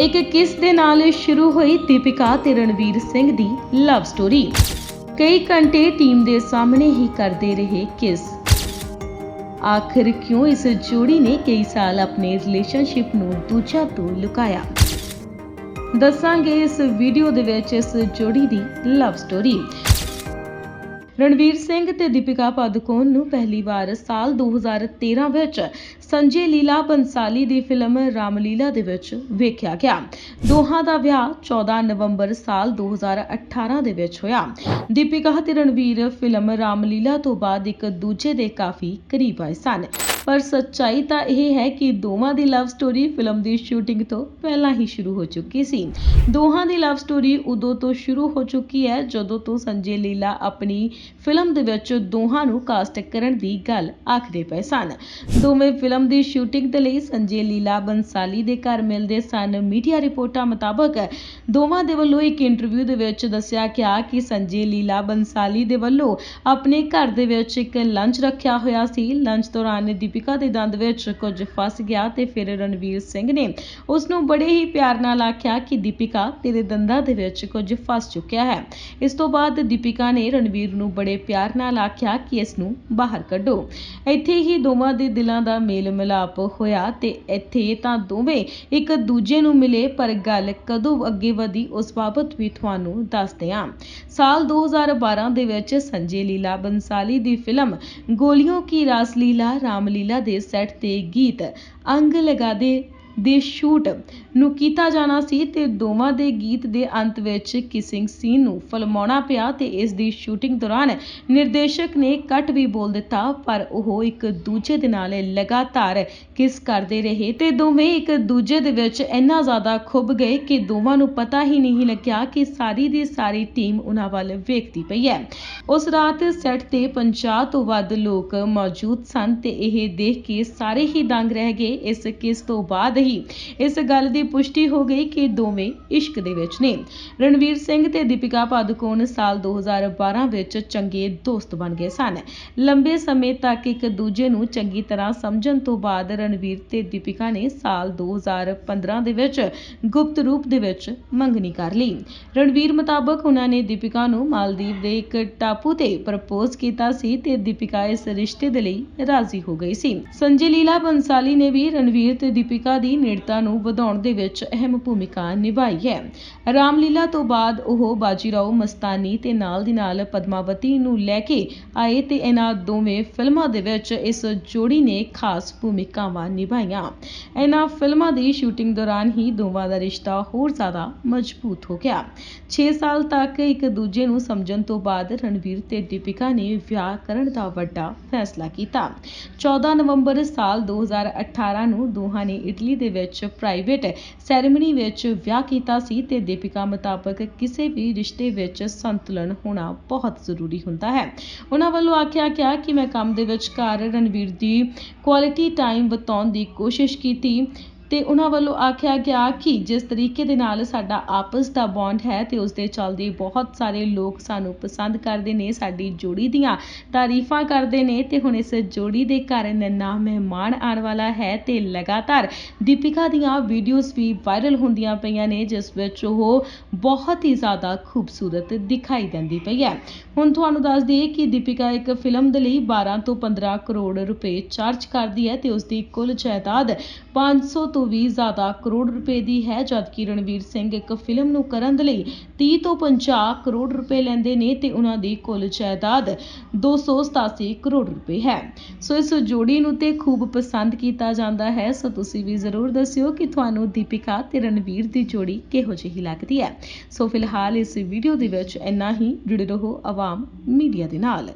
ਇੱਕ ਕਿਸ ਦੇ ਨਾਲ ਸ਼ੁਰੂ ਹੋਈ ਦੀਪਿਕਾ ਤੇ ਰਣਵੀਰ ਸਿੰਘ ਦੀ ਲਵ ਸਟੋਰੀ ਕਈ ਘੰਟੇ ਟੀਮ ਦੇ ਸਾਹਮਣੇ ਹੀ ਕਰਦੇ ਰਹੇ ਕਿਸ। ਆਖਿਰ ਕਿਉਂ ਇਸ ਜੋੜੀ ਨੇ ਕਈ ਸਾਲ ਆਪਣੇ ਰਿਲੇਸ਼ਨਸ਼ਿਪ ਨੂੰ ਦੂਜਾ ਤੋਂ ਲੁਕਾਇਆ? ਦੱਸਾਂਗੇ ਇਸ ਵੀਡੀਓ ਦੇ ਵਿੱਚ ਇਸ ਜੋੜੀ ਦੀ ਲਵ ਸਟੋਰੀ ਰਣਵੀਰ ਸਿੰਘ ਤੇ ਦੀਪਿਕਾ ਪਾਦੁਕੋਣ ਨੂੰ ਪਹਿਲੀ ਵਾਰ ਸਾਲ 2013 ਵਿੱਚ ਸੰਜੇ ਲੀਲਾ ਬੰਸਾਲੀ ਦੀ ਫਿਲਮ ਰਾਮਲੀਲਾ ਦੇ ਵਿੱਚ ਵੇਖਿਆ ਗਿਆ। ਦੋਹਾਂ ਦਾ ਵਿਆਹ 14 ਨਵੰਬਰ ਸਾਲ 2018 ਦੇ ਵਿੱਚ ਹੋਇਆ। ਦੀਪਿਕਾ ਤੇ ਰਣਵੀਰ ਫਿਲਮ ਰਾਮਲੀਲਾ ਤੋਂ ਬਾਅਦ ਇੱਕ ਦੂਜੇ ਦੇ ਕਾਫੀ ਕਰੀਬ ਆਏ ਸਨ। ਪਰ ਸੱਚਾਈ ਤਾਂ ਇਹ ਹੈ ਕਿ ਦੋਵਾਂ ਦੀ ਲਵ ਸਟੋਰੀ ਫਿਲਮ ਦੀ ਸ਼ੂਟਿੰਗ ਤੋਂ ਪਹਿਲਾਂ ਹੀ ਸ਼ੁਰੂ ਹੋ ਚੁੱਕੀ ਸੀ। ਦੋਹਾਂ ਦੀ ਲਵ ਸਟੋਰੀ ਉਦੋਂ ਤੋਂ ਸ਼ੁਰੂ ਹੋ ਚੁੱਕੀ ਹੈ ਜਦੋਂ ਤੋਂ ਸੰਜੇ ਲੀਲਾ ਆਪਣੀ ਫਿਲਮ ਦੇ ਵਿੱਚ ਦੋਹਾਂ ਨੂੰ ਕਾਸਟ ਕਰਨ ਦੀ ਗੱਲ ਆਖਦੇ ਪਏ ਸਨ। ਦੋਵੇਂ ਫਿਲਮ ਦੀ ਸ਼ੂਟਿੰਗ ਦੇ ਲਈ ਸੰਜੇ ਲੀਲਾ ਬੰਸਾਲੀ ਦੇ ਘਰ ਮਿਲਦੇ ਸਨ। ਮੀਡੀਆ ਰਿਪੋਰਟਾਂ ਮੁਤਾਬਕ ਦੋਵਾਂ ਦੇ ਵੱਲੋਂ ਇੱਕ ਇੰਟਰਵਿਊ ਦੇ ਵਿੱਚ ਦੱਸਿਆ ਗਿਆ ਕਿ ਸੰਜੇ ਲੀਲਾ ਬੰਸਾਲੀ ਦੇ ਵੱਲੋਂ ਆਪਣੇ ਘਰ ਦੇ ਵਿੱਚ ਇੱਕ ਲੰਚ ਰੱਖਿਆ ਹੋਇਆ ਸੀ। ਲੰਚ ਦੌਰਾਨ ਦੀਪਿਕਾ ਦੇ ਦੰਦ ਵਿੱਚ ਕੁਝ ਫਸ ਗਿਆ ਤੇ ਫਿਰ ਰਣਵੀਰ ਸਿੰਘ ਨੇ ਉਸ ਨੂੰ ਬੜੇ ਹੀ ਪਿਆਰ ਨਾਲ ਆਖਿਆ ਕਿ ਦੀਪਿਕਾ, ਤੇਰੇ ਦੰਦਾਂ ਦੇ ਵਿੱਚ ਕੁਝ ਫਸ ਚੁੱਕਿਆ ਹੈ। ਇਸ ਤੋਂ ਬਾਅਦ ਦੀਪਿਕਾ ਨੇ ਰਣਵੀਰ ਨੂੰ ਬੜੇ ਪਿਆਰ ਨਾਲ ਆਖਿਆ ਕਿ ਇਸ ਨੂੰ ਬਾਹਰ ਕੱਢੋ। ਇੱਥੇ ਹੀ ਦੋਵਾਂ ਦੇ ਦਿਲਾਂ ਦਾ ਮੇਲ ਮਿਲਾਪ ਹੋਇਆ ਤੇ ਇੱਥੇ ਤਾਂ ਦੋਵੇਂ ਇੱਕ ਦੂਜੇ ਨੂੰ ਮਿਲੇ, ਪਰ ਗੱਲ ਕਦੋਂ ਅੱਗੇ ਵਧੀ ਉਸ ਬਾਬਤ ਵੀ ਤੁਹਾਨੂੰ ਦੱਸਦੇ ਹਾਂ। ਸਾਲ 2012 ਦੇ ਵਿੱਚ ਸੰਜੇ ਲੀਲਾ ਬੰਸਾਲੀ ਦੀ ਫਿਲਮ ਗੋਲੀਆਂ ਕੀ ਰਾਸ ਰਾਮਲੀ ਰਾਮਲੀਲਾ ਦੇ ਸੈੱਟ ਤੇ ਗੀਤ ਅੰਗ ਲਗਾ ਦੇ। ਦੀ ਸ਼ੂਟ ਨੂੰ ਕੀਤਾ ਜਾਣਾ ਸੀ ਤੇ ਦੋਵਾਂ ਦੇ ਗੀਤ ਦੇ ਅੰਤ ਵਿੱਚ ਕਿਸਿੰਗ ਸੀਨ ਨੂੰ ਫਿਲਮਾਉਣਾ ਪਿਆ ਤੇ ਇਸ ਦੀ ਸ਼ੂਟਿੰਗ ਦੌਰਾਨ ਨਿਰਦੇਸ਼ਕ ਨੇ ਕੱਟ ਵੀ ਬੋਲ ਦਿੱਤਾ, ਪਰ ਉਹ ਇੱਕ ਦੂਜੇ ਦੇ ਨਾਲ ਲਗਾਤਾਰ ਕਿਸ ਕਰਦੇ ਰਹੇ ਤੇ ਦੋਵੇਂ ਇੱਕ ਦੂਜੇ ਦੇ ਵਿੱਚ ਇੰਨਾ ਜ਼ਿਆਦਾ ਖੁੱਭ ਗਏ ਕਿ ਦੋਵਾਂ ਨੂੰ ਪਤਾ ਹੀ ਨਹੀਂ ਲੱਗਿਆ ਕਿ ਸਾਰੀ ਦੀ ਸਾਰੀ ਟੀਮ ਉਹਨਾਂ ਵੱਲ ਵੇਖਦੀ ਪਈ ਹੈ। ਉਸ ਰਾਤ ਸੈੱਟ ਤੇ 50 ਤੋਂ ਵੱਧ ਲੋਕ ਮੌਜੂਦ ਸਨ ਤੇ ਇਹ ਦੇਖ ਕੇ ਸਾਰੇ ਹੀ ਦੰਗ ਰਹਿ ਗਏ। ਇਸ ਕਿਸ ਤੋਂ ਬਾਅਦ ਹੀ ਇਸ ਗੱਲ ਦੀ ਪੁਸ਼ਟੀ ਹੋ ਗਈ ਕਿ ਦੋਵੇਂ ਇਸ਼ਕ ਦੇ ਵਿੱਚ ਨੇ। ਰਣਵੀਰ ਸਿੰਘ ਤੇ ਦੀਪਿਕਾ ਪਾਦੁਕੋਣ ਸਾਲ 2012 ਵਿੱਚ ਚੰਗੇ ਦੋਸਤ ਬਣ ਗਏ ਸਨ। ਲੰਬੇ ਸਮੇਂ ਤੱਕ ਇੱਕ ਦੂਜੇ ਨੂੰ ਚੰਗੀ ਤਰ੍ਹਾਂ ਸਮਝਣ ਤੋਂ ਬਾਅਦ ਰਣਵੀਰ ਤੇ ਦੀਪਿਕਾ ਨੇ ਸਾਲ 2015 ਦੇ ਵਿੱਚ ਗੁਪਤ ਰੂਪ ਦੇ ਵਿੱਚ ਮੰਗਣੀ ਕਰ ਲਈ। ਰਣਵੀਰ ਮੁਤਾਬਕ ਉਹਨਾਂ ਨੇ ਦੀਪਿਕਾ ਨੂੰ ਮਾਲਦੀਵ ਦੇ ਇੱਕ ਟਾਪੂ ਤੇ ਪ੍ਰਪੋਜ਼ ਕੀਤਾ ਸੀ ਤੇ ਦੀਪਿਕਾ ਇਸ ਰਿਸ਼ਤੇ ਦੇ ਲਈ ਰਾਜ਼ੀ ਹੋ ਗਈ ਸੀ। ਸੰਜੇ ਲੀਲਾ ਬੰਸਾਲੀ ਨੇ ਵੀ ਰਣਵੀਰ ਤੇ ਦੀਪਿਕਾ ਦੀ ਨੇੜਤਾ ਨੂੰ ਵਧਾਉਣ ਦੇ ਵਿੱਚ ਅਹਿਮ ਭੂਮਿਕਾ ਨਿਭਾਈ ਹੈ। ਰਾਮਲੀਲਾ ਤੋਂ ਬਾਅਦ ਉਹ ਬਾਜੀਰਾਓ ਮਸਤਾਨੀ ਤੇ ਨਾਲ ਦੀ ਨਾਲ ਪਦਮਾਵਤੀ ਨੂੰ ਲੈ ਕੇ ਆਏ ਤੇ ਇਹਨਾਂ ਦੋਵੇਂ ਫਿਲਮਾਂ ਦੇ ਵਿੱਚ ਇਸ ਜੋੜੀ ਨੇ ਖਾਸ ਭੂਮਿਕਾਵਾਂ ਨਿਭਾਈਆਂ। ਇਹਨਾਂ ਫਿਲਮਾਂ ਦੀ ਸ਼ੂਟਿੰਗ ਦੌਰਾਨ ਹੀ ਦੋਵਾਂ ਦਾ ਰਿਸ਼ਤਾ ਹੋਰ ਜ਼ਿਆਦਾ ਮਜ਼ਬੂਤ ਹੋ ਗਿਆ। 6 ਸਾਲ ਤੱਕ ਇੱਕ ਦੂਜੇ ਨੂੰ ਸਮਝਣ ਤੋਂ ਬਾਅਦ ਰਣਵੀਰ ਤੇ ਦੀਪਿਕਾ ਨੇ ਵਿਆਹ ਕਰਨ ਦਾ ਵੱਡਾ ਫੈਸਲਾ ਕੀਤਾ। 14 ਨਵੰਬਰ ਸਾਲ 2018 ਨੂੰ ਦੋਹਾਂ ਨੇ ਇਟਲੀ ਦੇ ਵਿੱਚ ਪ੍ਰਾਈਵੇਟ ਸੈਰੇਮਨੀ ਵਿੱਚ ਵਿਆਹ ਕੀਤਾ ਸੀ ਤੇ ਦੀਪਿਕਾ ਮੁਤਾਬਕ ਕਿਸੇ ਵੀ ਰਿਸ਼ਤੇ ਵਿੱਚ ਸੰਤੁਲਨ ਹੋਣਾ ਬਹੁਤ ਜ਼ਰੂਰੀ ਹੁੰਦਾ ਹੈ। ਉਹਨਾਂ ਵੱਲੋਂ ਆਖਿਆ ਗਿਆ ਕਿ ਮੈਂ ਕੰਮ ਦੇ ਵਿਚਕਾਰ ਰਣਵੀਰ ਦੀ ਕੁਆਲਿਟੀ ਟਾਈਮ ਬਿਤਾਉਣ ਦੀ ਕੋਸ਼ਿਸ਼ ਕੀਤੀ। ਤੇ ਉਹਨਾਂ ਵੱਲੋਂ ਆਖਿਆ ਗਿਆ ਕਿ ਜਿਸ ਤਰੀਕੇ ਦੇ ਨਾਲ ਸਾਡਾ ਆਪਸ ਦਾ ਬੌਂਡ ਹੈ ਤੇ ਉਸ ਦੇ ਚੱਲਦੇ ਬਹੁਤ ਸਾਰੇ ਲੋਕ ਸਾਨੂੰ ਪਸੰਦ ਕਰਦੇ ਨੇ, ਸਾਡੀ ਜੋੜੀ ਦੀਆਂ ਤਾਰੀਫਾਂ ਕਰਦੇ ਨੇ ਤੇ ਹੁਣ ਇਸ ਜੋੜੀ ਦੇ ਘਰ ਨੰਨਾ ਮਹਿਮਾਨ ਆਉਣ ਵਾਲਾ ਹੈ ਤੇ ਲਗਾਤਾਰ ਦੀਪਿਕਾ ਦੀਆਂ ਵੀਡੀਓਜ਼ ਵੀ ਵਾਇਰਲ ਹੁੰਦੀਆਂ ਪਈਆਂ ਨੇ, ਜਿਸ ਵਿੱਚ ਉਹ ਬਹੁਤ ਹੀ ਜ਼ਿਆਦਾ ਖੂਬਸੂਰਤ ਦਿਖਾਈ ਦਿੰਦੀ ਪਈ ਹੈ। ਹੁਣ ਤੁਹਾਨੂੰ ਦੱਸ ਦਈਏ ਕਿ ਦੀਪਿਕਾ ਇੱਕ ਫਿਲਮ ਦੇ ਲਈ 12 ਤੋਂ 15 ਕਰੋੜ ਰੁਪਏ ਚਾਰਜ ਕਰਦੀ ਹੈ ਤੇ ਉਸ ਦੀ ਕੁੱਲ ਜਾਇਦਾਦ 500 ਤੋਂ ਵੀ ਜ਼ਿਆਦਾ ਕਰੋੜ ਰੁਪਏ ਦੀ ਹੈ ਜਦਕਿ ਰਣਵੀਰ ਸਿੰਘ ਇੱਕ ਫਿਲਮ ਨੂੰ ਕਰਨ ਦੇ ਲਈ 30 ਤੋਂ 50 ਕਰੋੜ ਰੁਪਏ ਲੈਂਦੇ ਨੇ ਤੇ ਉਹਨਾਂ ਦੀ ਕੁੱਲ ਜਾਇਦਾਦ 287 ਕਰੋੜ ਰੁਪਏ ਹੈ। ਸੋ ਇਸ ਜੋੜੀ ਨੂੰ ਤੇ ਖੂਬ ਪਸੰਦ ਕੀਤਾ ਜਾਂਦਾ ਹੈ। ਸੋ ਤੁਸੀਂ ਵੀ ਜ਼ਰੂਰ ਦੱਸਿਓ ਕਿ ਤੁਹਾਨੂੰ ਦੀਪਿਕਾ ਤੇ ਰਣਵੀਰ ਦੀ ਜੋੜੀ ਕਿਹੋ ਜਿਹੀ ਲੱਗਦੀ ਹੈ। ਸੋ ਫਿਲਹਾਲ ਇਸ ਵੀਡੀਓ ਦੇ ਵਿੱਚ ਇੰਨਾ ਹੀ। ਜੁੜੇ ਰਹੋ ਆਵਾਮ ਮੀਡੀਆ ਦੇ ਨਾਲ।